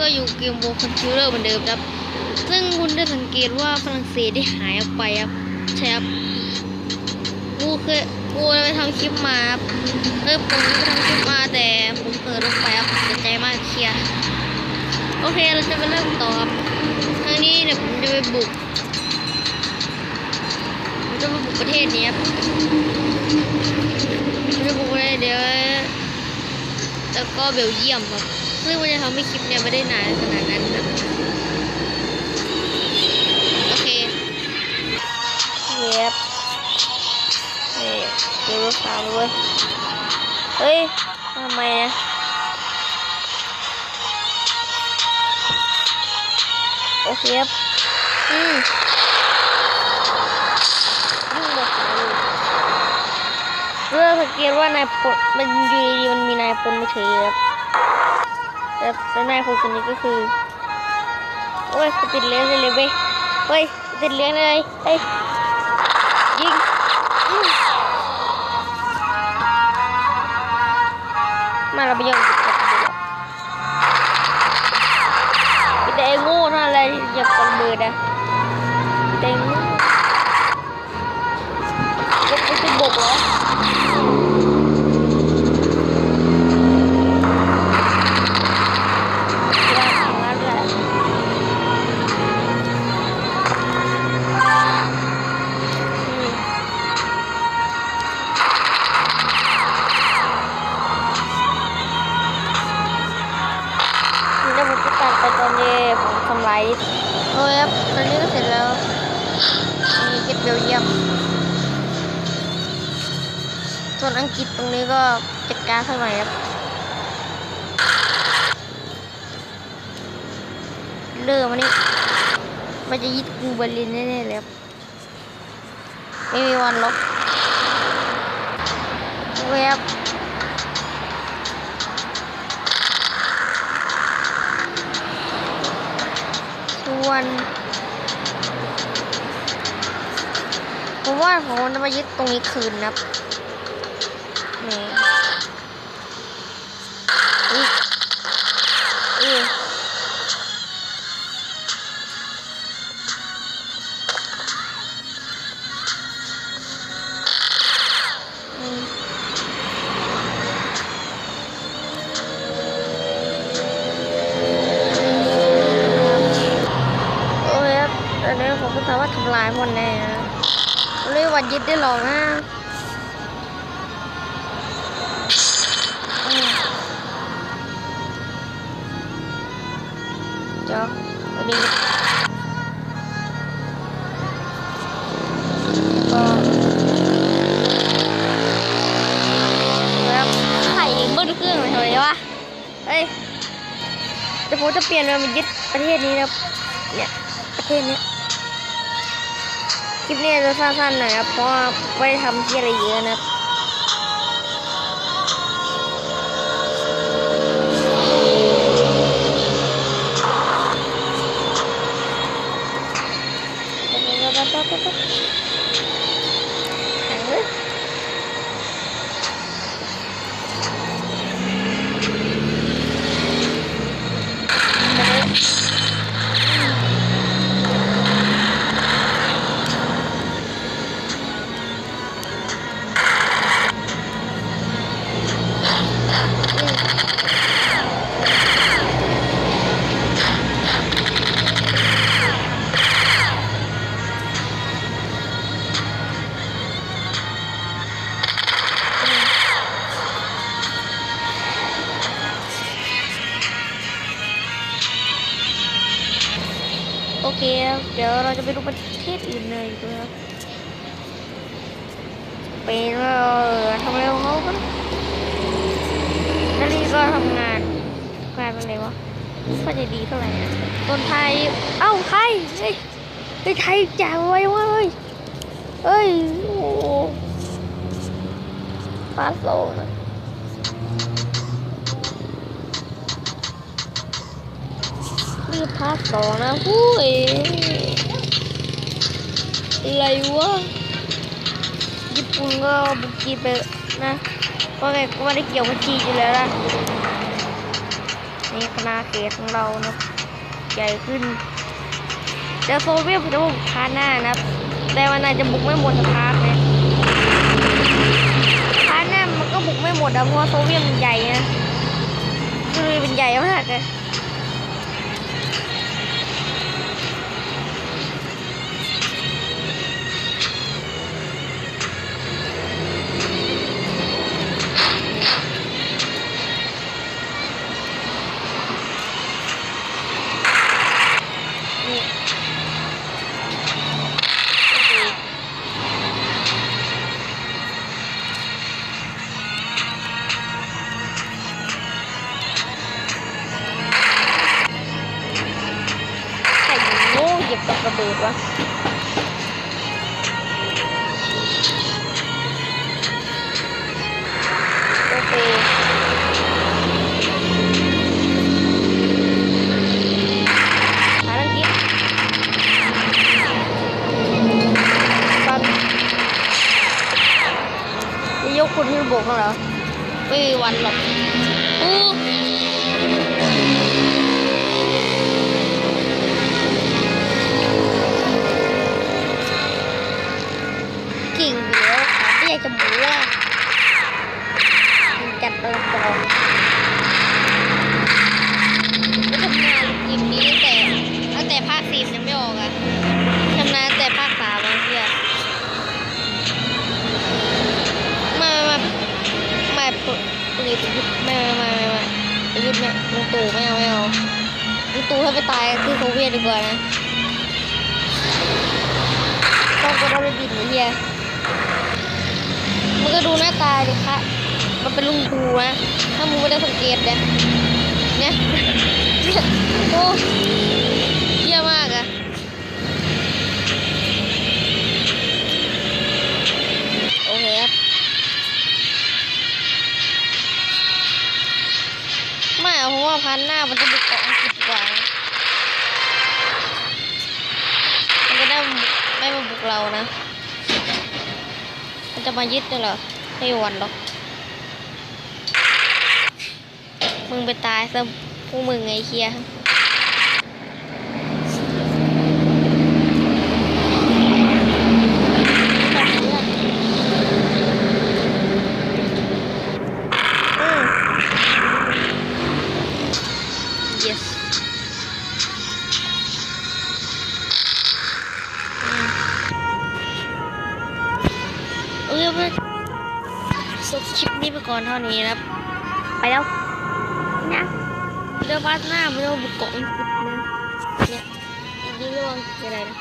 ก็อยู่เกมโบคอนคิวเลอร์เหมือนเดิมครับ ซึ่งคุณได้สังเกตว่าฝรั่งเศสได้หายออกไปครับใช่ครับกูเคยกูไปทำคลิปมาครับเออผมไปทำคลิปมาแต่ผมเปิดลงไปครับเสียใจมากเคลียร์โอเคเราจะไปเริ่มต่อครับครั้งนี้เดี๋ยวผมจะไปบุกผมจะไปบุกประเทศนี้ครับจะบุกประเทศเดี๋ยว แล้วก็เบลเยียมครับซึ่งมันจะทำให้คลิปเนี่ยไม่ได้นานขนาดนั้นครับโอเคเย็บนี่เดี๋ยวรถสามเว้ยเฮ้ยทำไมนะโอเคครับอืมยุ่งหมดเลย เริ่มสังเกตว่านายพลมันดีๆมันมีนายพลมาเฉยครับแต่นายพลคนนี้ก็คือโอ้ยติดเลี้ยงเลยเว้ยเฮ้ยติดเลี้ยงเลยเฮ้ยยิงมาเราไปยอมกันดีกว่ามีแต่ไอ้โง่นั่นแหละที่เหยียบกระเบิดอะแต่ไอ้โง่ ไปตอนนี้ผมทำลายโอ้ยครับตอนนี้ก็เสร็จแล้วมีเก็บเบลเยียมส่วนอังกฤษตรงนี้ก็จัดการสักหน่อยครับ เริ่มอันนี้มันจะยึดกรุงเบอร์ลินแน่ๆเลยครับ ไม่มีวันหรอกโอเคครับ วนผมว่าผมจะมายึดตรงนี้คืนนะครับนี่ ผมก็สาทำลายหมดแน่เรียว่ายึดได้หรอกนะอืมจอกวันนี้ก็แล้วไข่บิ้ลเครื่องเลยทำไมวะเฮ้ยเดี๋ยวผมจะเปลี่ยนมายึดประเทศนี้นะเนี่ยประเทศนี้ คลิปนี้จะสั้นๆหน่อยครับ เพราะว่าไม่ทำที่อะไรเยอะนะครับ โอเค เดี๋ยวเราจะไปดูประเทศอื่นเลยดีกว่าครับเป็นทำอะไรของเขากันนาลีก็ทำงานงานเป็นอะไรวะก็จะดีเท่าไหร่นะคนไทย เอ้าไทยเฮ้ยไทยแจ๋วไว้เว้ยเฮ้ยโอ้โหปาโซนะีพาร์ทสองนะหุ้ยอะไรวะญี่ปุ่นก็บุกจีไปนะเพราะแกก็ไม่ได้เกี่ยวกับจีอยู่แล้วนะนี่ฒนาเขตของเรานะใหญ่ขึ้นเดี๋ยวโซเวียตจะบุกพาร์ทหน้านะแต่วันไหนจะบุกไม่หมดนะพาร์ทนะพาร์ทหน้ามันก็บุกไม่หมดอะเพราะโซเวียตมันใหญ่นะคือเป็นใหญ่มากเลย โอเคภารกิจกันจะยกคุณขึ้นบกแล้วเหรอไม่มีวันหรอกอู้ ตายที่โซเวียตดีกว่านะต้องก็ต้องไปบินเฮียมันก็ดูหน้าตาดิคะมันเป็นลุงตูนะถ้ามึงไม่ได้สังเกตเนี่ยเนี่ยเนี่ยโอ้เยี่ยมากอะ นะ มันจะมายึดด้เหรอไม่วันหรอก มึงไปตายซะพวกมึงไงเคียร์ เออเพื่อนสุดคลิปนี้ไปก่อนเท่านี้นะครับ ไปแล้วนะเดี๋ยวพาร์ทหน้าไม่ต้องบุกเกาะอังกฤษนะเนี่ยยิงระวังอะไรนะ